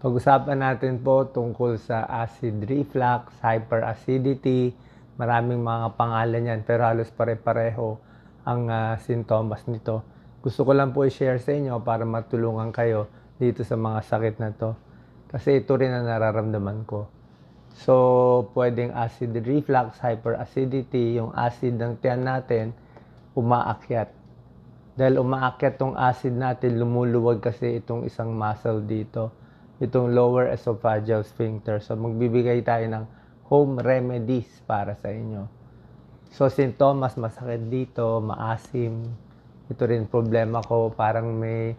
Pag-usapan natin po tungkol sa acid reflux, hyperacidity, maraming mga pangalan yan pero halos pare-pareho ang ah, sintomas nito. Gusto ko lang po i-share sa inyo para matulungan kayo dito sa mga sakit na to. Kasi ito rin ang nararamdaman ko. So, pwedeng acid reflux, hyperacidity, yung acid ng tiyan natin, umaakyat. Dahil umaakyat tong acid natin, lumuluwag kasi itong isang muscle dito. Itong lower esophageal sphincter. So, magbibigay tayo ng home remedies para sa inyo. So, sintomas, masakit dito, maasim. Ito rin problema ko, parang may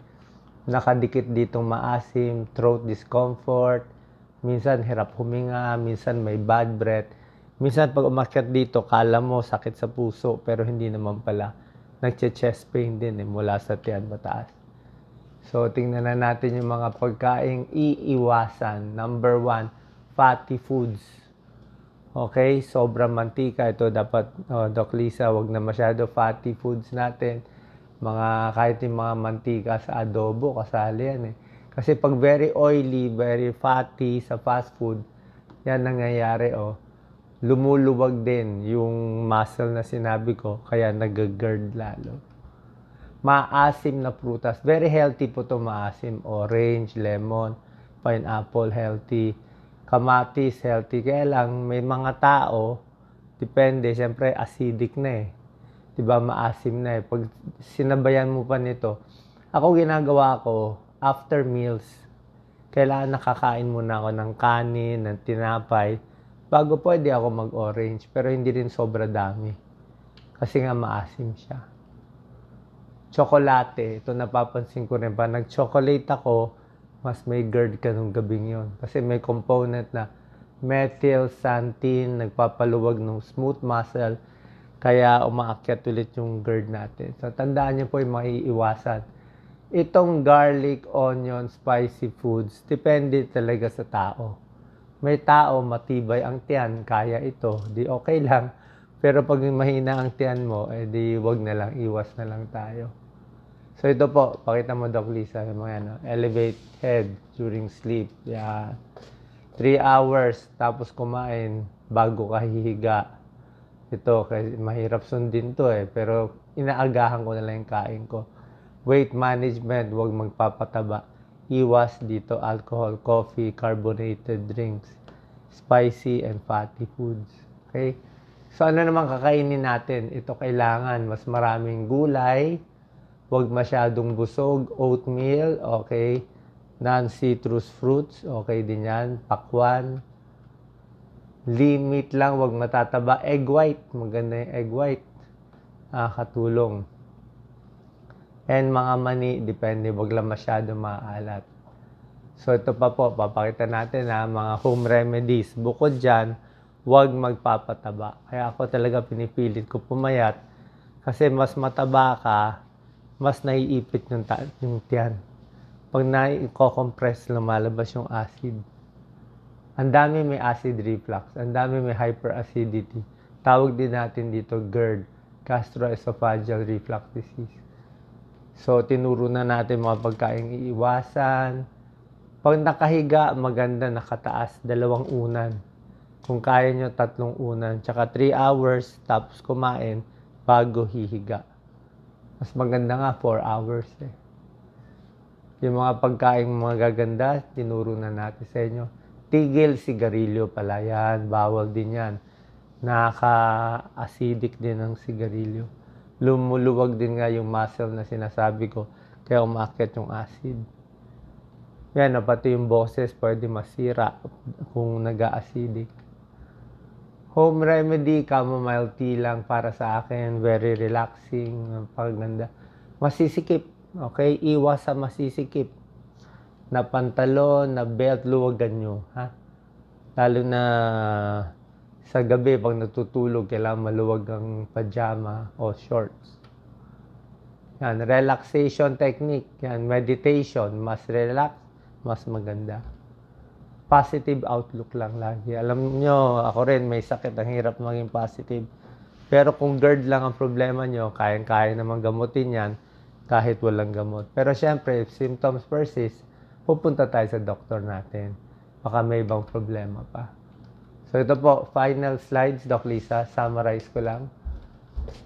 nakadikit ditong maasim, throat discomfort, minsan hirap huminga, minsan may bad breath. Minsan pag umakyat dito, kala mo sakit sa puso, pero hindi naman pala. Nagche-chest pain din eh, mula sa tiyan mataas. So, tingnan na natin yung mga pagkaing iiwasan. Number one, fatty foods. Okay, sobrang mantika. Ito dapat, oh, Doc Lisa, wag na masyado fatty foods natin. Mga, kahit yung mga mantika sa adobo, kasali yan eh. Kasi pag very oily, very fatty sa fast food, yan nangyayari oh. Lumuluwag din yung muscle na sinabi ko, kaya nag-GERD lalo maasim na prutas. Very healthy po to maasim. Orange, lemon, pineapple, healthy. Kamatis, healthy. Kaya lang, may mga tao, depende, siyempre acidic na eh. Diba, maasim na eh. Pag sinabayan mo pa nito, ako ginagawa ko, after meals, kailangan nakakain muna ako ng kanin, ng tinapay, bago pwede ako mag-orange. Pero hindi rin sobra dami. Kasi nga maasim siya tsokolate. Ito napapansin ko rin pa. Nag-chocolate ako, mas may GERD ka nung gabing yon Kasi may component na methyl xanthine, nagpapaluwag ng smooth muscle, kaya umaakyat ulit yung GERD natin. So, tandaan niyo po yung maiiwasan. Itong garlic, onion, spicy foods, depende talaga sa tao. May tao, matibay ang tiyan, kaya ito, di okay lang. Pero pag mahina ang tiyan mo, eh di wag na lang, iwas na lang tayo. So ito po, pakita mo Doc Lisa, mga ano, elevate head during sleep. Yeah. 3 hours, tapos kumain bago ka hihiga. Ito, kasi mahirap sundin to eh, pero inaagahan ko na lang yung kain ko. Weight management, huwag magpapataba. Iwas dito alcohol, coffee, carbonated drinks, spicy and fatty foods. Okay? So ano naman kakainin natin? Ito kailangan mas maraming gulay, Huwag masyadong busog. Oatmeal, okay. Non-citrus fruits, okay din yan. Pakwan. Meat lang, huwag matataba. Egg white, maganda yung egg white. Ah, katulong. And mga mani, depende, huwag lang masyado maalat. So ito pa po, papakita natin ha, mga home remedies. Bukod dyan, huwag magpapataba. Kaya ako talaga pinipilit ko pumayat kasi mas mataba ka, mas naiipit yung, ta- yung tiyan. Pag na-compress, lumalabas yung acid. Ang dami may acid reflux, ang dami may hyperacidity. Tawag din natin dito GERD, gastroesophageal reflux disease. So, tinuro na natin mga pagkain iiwasan. Pag nakahiga, maganda nakataas, dalawang unan. Kung kaya nyo, tatlong unan. Tsaka 3 hours, tapos kumain, bago hihiga. Mas maganda nga 4 hours eh. Yung mga pagkain mga gaganda, tinuro na natin sa inyo. Tigil sigarilyo pala yan. Bawal din yan. Nakaka-acidic din ang sigarilyo. Lumuluwag din nga yung muscle na sinasabi ko. Kaya umakyat yung acid. Yan, pati yung boses pwede masira kung nag-acidic. Home remedy, chamomile tea lang para sa akin. Very relaxing, paganda. Masisikip, okay? Iwas sa masisikip. Na pantalon, na belt, luwagan nyo, ha? Lalo na sa gabi, pag natutulog, kailangan maluwag ang pajama o shorts. Yan, relaxation technique. Yan, meditation. Mas relax, mas maganda positive outlook lang lagi. Alam nyo, ako rin may sakit, ang hirap maging positive. Pero kung GERD lang ang problema nyo, kayang-kaya naman gamutin yan kahit walang gamot. Pero syempre, if symptoms persist, pupunta tayo sa doktor natin. Baka may ibang problema pa. So ito po, final slides, Doc Lisa. Summarize ko lang.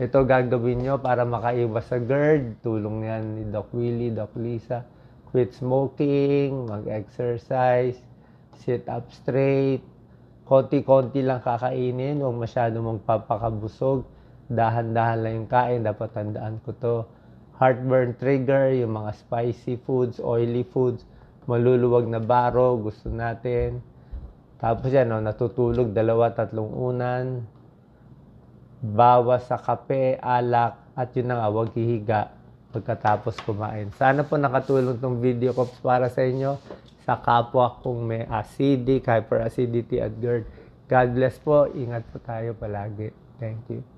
Ito gagawin nyo para makaiwas sa GERD. Tulong yan ni Doc Willie, Doc Lisa. Quit smoking, mag-exercise, sit up straight. Konti-konti lang kakainin, huwag masyado magpapakabusog. Dahan-dahan lang yung kain, dapat tandaan ko to. Heartburn trigger, yung mga spicy foods, oily foods, maluluwag na baro, gusto natin. Tapos yan, no, natutulog dalawa, tatlong unan. Bawas sa kape, alak, at yun na nga, huwag hihiga pagkatapos kumain. Sana po nakatulong tong video ko para sa inyo sa kapwa kung may acidic, hyperacidity at GERD. God bless po. Ingat po tayo palagi. Thank you.